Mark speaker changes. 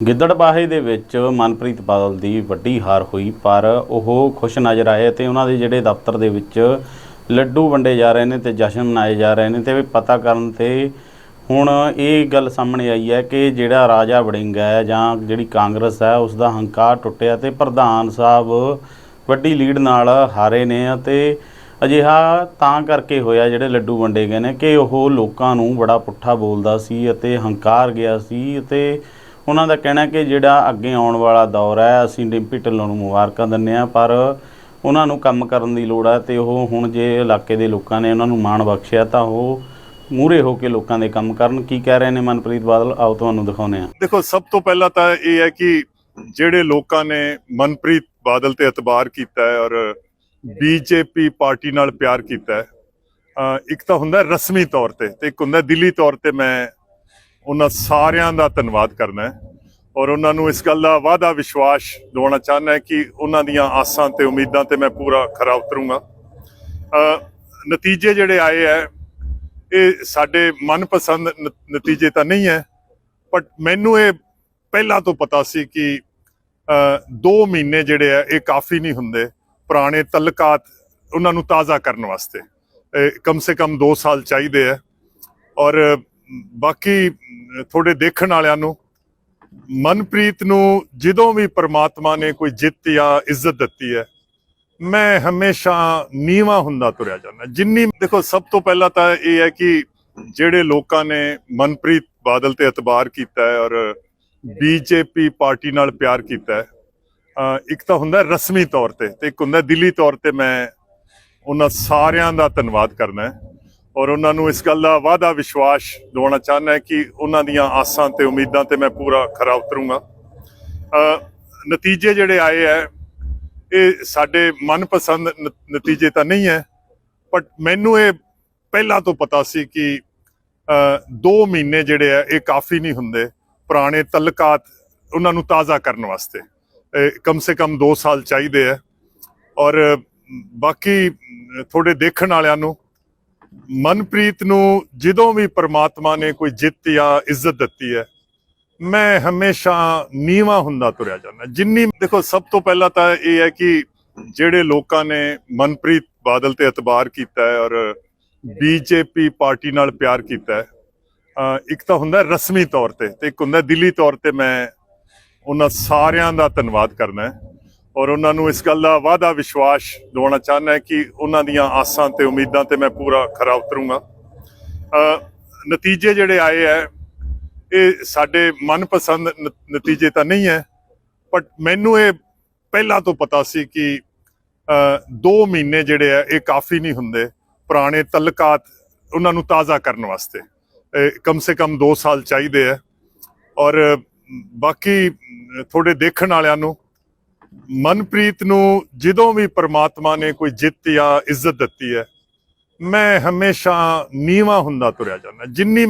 Speaker 1: ਗਿੱਦੜਬਾਹੇ ਦੇ ਵਿੱਚ ਮਨਪ੍ਰੀਤ ਬਾਦਲ ਦੀ ਵੱਡੀ ਹਾਰ ਹੋਈ, ਪਰ ਉਹ ਖੁਸ਼ ਨਜ਼ਰ ਆਏ ਤੇ ਉਹਨਾਂ ਦੇ ਜਿਹੜੇ ਦਫ਼ਤਰ ਦੇ ਵਿੱਚ ਲੱਡੂ ਵੰਡੇ ਜਾ ਰਹੇ ਨੇ ਤੇ ਜਸ਼ਨ ਮਨਾਏ ਜਾ ਰਹੇ ਨੇ ਤੇ ਪਤਾ ਕਰਨ ਤੇ ਹੁਣ ਇਹ ਗੱਲ ਸਾਹਮਣੇ ਆਈ ਹੈ ਕਿ ਜਿਹੜਾ ਰਾਜਾ ਵੜਿੰਗ ਹੈ ਜਾਂ ਜਿਹੜੀ ਕਾਂਗਰਸ ਹੈ, ਉਸ ਦਾ ਹੰਕਾਰ ਟੁੱਟਿਆ ਤੇ ਪ੍ਰਧਾਨ ਸਾਹਿਬ ਵੱਡੀ ਲੀਡ ਨਾਲ ਹਾਰੇ ਨੇ ਅਤੇ ਅਜਿਹਾ ਤਾਂ ਕਰਕੇ ਹੋਇਆ ਜਿਹੜੇ ਲੱਡੂ ਵੰਡੇ ਗਏ ਨੇ ਕਿ ਉਹ ਲੋਕਾਂ ਨੂੰ ਬੜਾ ਪੁੱਠਾ ਬੋਲਦਾ ਸੀ ਅਤੇ ਹੰਕਾਰ ਗਿਆ ਸੀ ਅਤੇ ਉਹਨਾਂ ਦਾ ਕਹਿਣਾ ਕਿ ਜਿਹੜਾ ਅੱਗੇ ਆਉਣ ਵਾਲਾ ਦੌਰ ਹੈ, ਅਸੀਂ ਡਿੰਪੀ ਢਿੱਲੋਂ ਨੂੰ ਮੁਬਾਰਕਾਂ ਦਿੰਦੇ ਹਾਂ, ਪਰ ਉਹਨਾਂ ਨੂੰ ਕੰਮ ਕਰਨ ਦੀ ਲੋੜ ਹੈ ਤੇ ਉਹ ਹੁਣ ਜੇ ਇਲਾਕੇ ਦੇ ਲੋਕਾਂ ਨੇ ਉਹਨਾਂ ਨੂੰ ਮਾਣ ਬਖਸ਼ਿਆ ਤਾਂ ਉਹ ਮੂਹਰੇ ਹੋ ਕੇ ਲੋਕਾਂ ਦੇ ਕੰਮ ਕਰਨ। ਕੀ ਕਹਿ ਰਹੇ ਨੇ ਮਨਪ੍ਰੀਤ ਬਾਦਲ? ਆਓ ਤੁਹਾਨੂੰ ਦਿਖਾਉਂਦੇ ਹਾਂ।
Speaker 2: ਦੇਖੋ, ਸਭ ਤੋਂ ਪਹਿਲਾਂ ਤਾਂ ਇਹ ਹੈ ਕਿ ਜਿਹੜੇ ਲੋਕਾਂ ਨੇ ਮਨਪ੍ਰੀਤ ਬਾਦਲ ਤੇ ਇਤਬਾਰ ਕੀਤਾ ਹੈ ਔਰ ਬੀਜੇਪੀ ਪਾਰਟੀ ਨਾਲ ਪਿਆਰ ਕੀਤਾ ਹੈ ਇੱਕ ਤਾਂ ਹੁੰਦਾ ਰਸਮੀ ਤੌਰ ਤੇ ਤੇ ਇੱਕ ਹੁੰਦਾ ਦਿੱਲੀ ਤੌਰ ਤੇ ਮੈਂ ਉਹਨਾਂ ਸਾਰਿਆਂ ਦਾ ਧੰਨਵਾਦ ਕਰਨਾ ਹੈ। ਔਰ ਉਹਨਾਂ ਨੂੰ ਇਸ ਗੱਲ ਦਾ ਵਾਅਦਾ ਵਿਸ਼ਵਾਸ ਦਿਵਾਉਣਾ ਚਾਹੁੰਦਾ ਹੈ ਕਿ ਉਹਨਾਂ ਦੀਆਂ ਆਸਾਂ ਤੇ ਉਮੀਦਾਂ ਤੇ ਮੈਂ ਪੂਰਾ ਖਰਾ ਉਤਰੂੰਗਾ। ਨਤੀਜੇ ਜਿਹੜੇ ਆਏ ਹੈ, ਇਹ ਸਾਡੇ ਮਨਪਸੰਦ ਨ- ਨਤੀਜੇ ਤਾਂ ਨਹੀਂ ਹੈ ਬਟ ਮੈਨੂੰ ਇਹ ਪਹਿਲਾਂ ਤੋਂ ਪਤਾ ਸੀ ਕਿ 2 ਮਹੀਨੇ ਜਿਹੜੇ ਆ ਇਹ ਕਾਫੀ ਨਹੀਂ ਹੁੰਦੇ। ਪੁਰਾਣੇ ਤਲਕਾਤ ਉਹਨਾਂ ਨੂੰ ਤਾਜ਼ਾ ਕਰਨ ਵਾਸਤੇ। ਇਹ ਕਮ ਸੇ ਕਮ 2 ਸਾਲ ਚਾਹੀਦੇ ਆ ਔਰ ਬਾਕੀ ਤੁਹਾਡੇ ਦੇਖਣ ਵਾਲਿਆਂ ਨੂੰ, ਮਨਪ੍ਰੀਤ ਨੂੰ ਜਦੋਂ ਵੀ ਪ੍ਰਮਾਤਮਾ ਨੇ ਕੋਈ ਜਿੱਤ ਜਾਂ ਇੱਜ਼ਤ ਦਿੱਤੀ ਹੈ, ਮੈਂ ਹਮੇਸ਼ਾ ਨੀਵਾ ਹੁੰਦਾ ਤੁਰਿਆ ਜਾਂਦਾ। ਜਿੰਨੀ ਦੇਖੋ, ਸਭ ਤੋਂ ਪਹਿਲਾਂ ਤਾਂ ਇਹ ਹੈ ਕਿ ਜਿਹੜੇ ਲੋਕਾਂ ਨੇ ਮਨਪ੍ਰੀਤ ਬਾਦਲ ਤੇ ਇਤਬਾਰ ਕੀਤਾ ਹੈ ਔਰ ਬੀਜੇਪੀ ਪਾਰਟੀ ਨਾਲ ਪਿਆਰ ਕੀਤਾ ਹੈ ਇੱਕ ਤਾਂ ਹੁੰਦਾ ਰਸਮੀ ਤੌਰ ਤੇ ਤੇ ਇੱਕ ਹੁੰਦਾ ਦਿੱਲੀ ਤੌਰ ਤੇ ਮੈਂ ਉਹਨਾਂ ਸਾਰਿਆਂ ਦਾ ਧੰਨਵਾਦ ਕਰਨਾ ਹੈ। ਔਰ ਉਹਨਾਂ ਨੂੰ ਇਸ ਗੱਲ ਦਾ ਵਾਅਦਾ ਵਿਸ਼ਵਾਸ ਦਿਵਾਉਣਾ ਚਾਹੁੰਦਾ ਹੈ ਕਿ ਉਹਨਾਂ ਦੀਆਂ ਆਸਾਂ ਤੇ ਉਮੀਦਾਂ ਤੇ ਮੈਂ ਪੂਰਾ ਖਰਾ ਉਤਰੂੰਗਾ। ਨਤੀਜੇ ਜਿਹੜੇ ਆਏ ਹੈ ਇਹ ਸਾਡੇ ਮਨਪਸੰਦ ਨ- ਨਤੀਜੇ ਤਾਂ ਨਹੀਂ ਹੈ ਬਟ ਮੈਨੂੰ ਇਹ ਪਹਿਲਾਂ ਤੋਂ ਪਤਾ ਸੀ ਕਿ 2 ਮਹੀਨੇ ਜਿਹੜੇ ਆ ਇਹ ਕਾਫੀ ਨਹੀਂ ਹੁੰਦੇ ਪੁਰਾਣੇ ਤਲਕਾਤ ਉਹਨਾਂ ਨੂੰ ਤਾਜ਼ਾ ਕਰਨ ਵਾਸਤੇ। ਇਹ ਕਮ ਸੇ ਕਮ 2 ਸਾਲ ਚਾਹੀਦੇ ਆ ਔਰ ਬਾਕੀ ਅ, ਥੋੜੇ ਦੇਖਣ ਵਾਲਿਆਂ ਨੂੰ ਮਨਪ੍ਰੀਤ ਨੂੰ ਜਦੋਂ ਵੀ ਪ੍ਰਮਾਤਮਾ ਨੇ ਕੋਈ ਜਿੱਤ ਜਾਂ ਇੱਜ਼ਤ ਦਿੱਤੀ ਹੈ, ਮੈਂ ਹਮੇਸ਼ਾ ਨੀਵਾ ਹੁੰਦਾ ਤੁਰਿਆ ਜਾਂਦਾ। ਜਿੰਨੀ ਦੇਖੋ, ਸਭ ਤੋਂ ਪਹਿਲਾਂ ਤਾਂ ਇਹ ਹੈ ਕਿ ਜਿਹੜੇ ਲੋਕਾਂ ਨੇ ਮਨਪ੍ਰੀਤ ਬਾਦਲ ਤੇ ਇਤਬਾਰ ਕੀਤਾ ਹੈ ਔਰ ਬੀਜੇਪੀ ਪਾਰਟੀ ਨਾਲ ਪਿਆਰ ਕੀਤਾ ਹੈ ਇੱਕ ਤਾਂ ਹੁੰਦਾ ਰਸਮੀ ਤੌਰ ਤੇ ਤੇ ਇੱਕ ਹੁੰਦਾ ਦਿੱਲੀ ਤੌਰ ਤੇ ਮੈਂ ਉਹਨਾਂ ਸਾਰਿਆਂ ਦਾ ਧੰਨਵਾਦ ਕਰਨਾ ਹੈ। ਔਰ ਉਹਨਾਂ ਨੂੰ ਇਸ ਗੱਲ ਦਾ ਵਾਅਦਾ ਵਿਸ਼ਵਾਸ ਦਿਵਾਉਣਾ ਚਾਹੁੰਦਾ ਹੈ ਕਿ ਉਹਨਾਂ ਦੀਆਂ ਆਸਾਂ ਤੇ ਉਮੀਦਾਂ ਤੇ ਮੈਂ ਪੂਰਾ ਖਰਾ ਉਤਰੂੰਗਾ। ਨਤੀਜੇ ਜਿਹੜੇ ਆਏ ਹੈ ਇਹ ਸਾਡੇ ਮਨਪਸੰਦ ਨ- ਨਤੀਜੇ ਤਾਂ ਨਹੀਂ ਹੈ ਬਟ ਮੈਨੂੰ ਇਹ ਪਹਿਲਾਂ ਤੋਂ ਪਤਾ ਸੀ ਕਿ 2 ਮਹੀਨੇ ਜਿਹੜੇ ਆ ਇਹ ਕਾਫੀ ਨਹੀਂ ਹੁੰਦੇ ਪੁਰਾਣੇ ਤਲਕਾਤ ਉਹਨਾਂ ਨੂੰ ਤਾਜ਼ਾ ਕਰਨ ਵਾਸਤੇ। ਇਹ ਕਮ ਸੇ ਕਮ 2 ਸਾਲ ਚਾਹੀਦੇ ਆ ਔਰ ਬਾਕੀ ਅ, ਥੋੜੇ ਦੇਖਣ ਵਾਲਿਆਂ ਨੂੰ ਮਨਪ੍ਰੀਤ ਨੂੰ ਜਦੋਂ ਵੀ ਪ੍ਰਮਾਤਮਾ ਨੇ ਕੋਈ ਜਿੱਤ ਜਾਂ ਇੱਜ਼ਤ ਦਿੱਤੀ ਹੈ, ਮੈਂ ਹਮੇਸ਼ਾ ਨੀਵਾ ਹੁੰਦਾ ਤੁਰਿਆ ਜਾਂਦਾ, ਜਿੰਨੀ